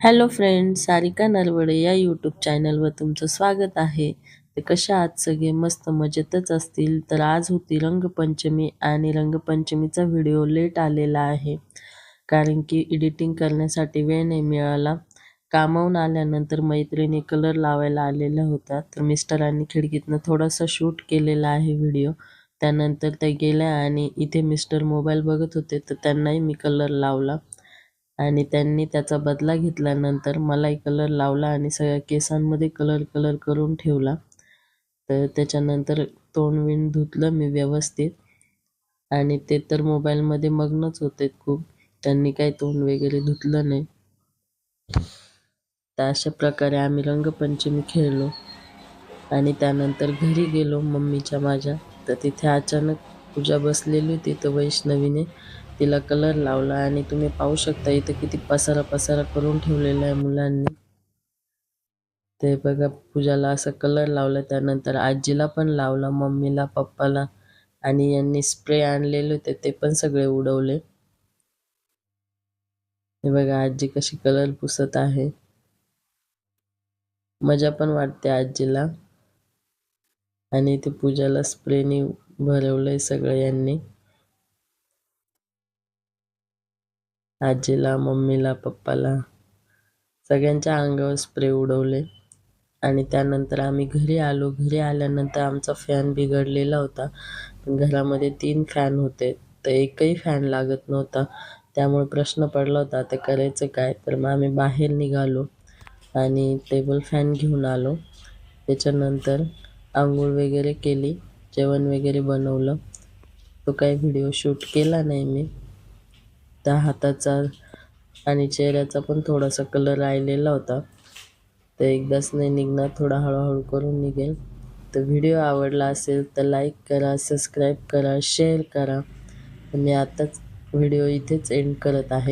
Hello friends Sarika Narwade या YouTube चॅनलवर तुमचं स्वागत आहे. ते कशा आज सगळे? मस्त मजेतच असतील. तर आज होती रंगपंचमी आणि रंगपंचमीचा व्हिडिओ लेट आलेला आहे. कारण की एडिटिंग करण्यासाठी वेळ नाही मिळाला. कामावून आल्यानंतर मैत्रिणी कलर लावायला आलेल्या होत्या. तर मिस्टरांनी खिडकीतनं थोडासा शूट केलेला आहे व्हिडिओ त्यानंतर त्या गेल्या आणि इथे मिस्टर मोबाईल बघत होते. तर त्यांनाही मी कलर लावला. आणि त्यांनी त्याचा बदला घेतल्यानंतर मलाही कलर लावला आणि सगळ्या केसांमध्ये कलर कलर करून ठेवला. तर त्याच्यानंतर तोंड विण धुतलं मी व्यवस्थित. आणि ते तर मोबाईलमध्ये मग्नच होते खूप. त्यांनी काही तोंड वगैरे धुतलं नाही. तर अशा प्रकारे आम्ही रंगपंचमी खेळलो. आणि त्यानंतर घरी गेलो मम्मीच्या माझ्या. तर तिथे अचानक पूजा बसलेली होती तर वैष्णवीने तिला कलर लावला आणि तुम्ही पाहू शकता इथं किती पसारा पसारा करून ठेवलेला आहे मुलांनी. ते बघा पूजाला असं कलर लावला त्यानंतर आजीला पण लावला मम्मीला पप्पाला आणि यांनी स्प्रे आणलेले होते ते पण सगळे उडवले. हे बघा आजी कशी कलर पुसत आहे. मजा पण वाटते आजीला. आणि ते पूजाला स्प्रेने भरवलंय सगळं यांनी. आजीला मम्मीला पप्पाला सगळ्यांच्या अंगावर स्प्रे उडवले आणि त्यानंतर आम्ही घरी आलो. घरी आल्यानंतर आमचा फॅन बिघडलेला होता. घरामध्ये तीन फॅन होते. तर एकही फॅन लागत नव्हता. त्यामुळे प्रश्न पडला होता तर करायचं काय? तर मग आम्ही बाहेर निघालो आणि टेबल फॅन घेऊन आलो. त्याच्यानंतर आंघोळ वगैरे केली. जेवण वगैरे बनवलं. तो काही व्हिडिओ शूट केला नाही मी. त्या हाताचा आणि चेहऱ्याचा पण थोडासा कलर राहिलेला होता. तर एकदाच नाही निघणार थोडा हळूहळू करून निघेल. तर व्हिडिओ आवडला असेल तर लाईक करा सबस्क्राईब करा शेअर करा. मी आताच व्हिडिओ इथेच एंड करत आहे.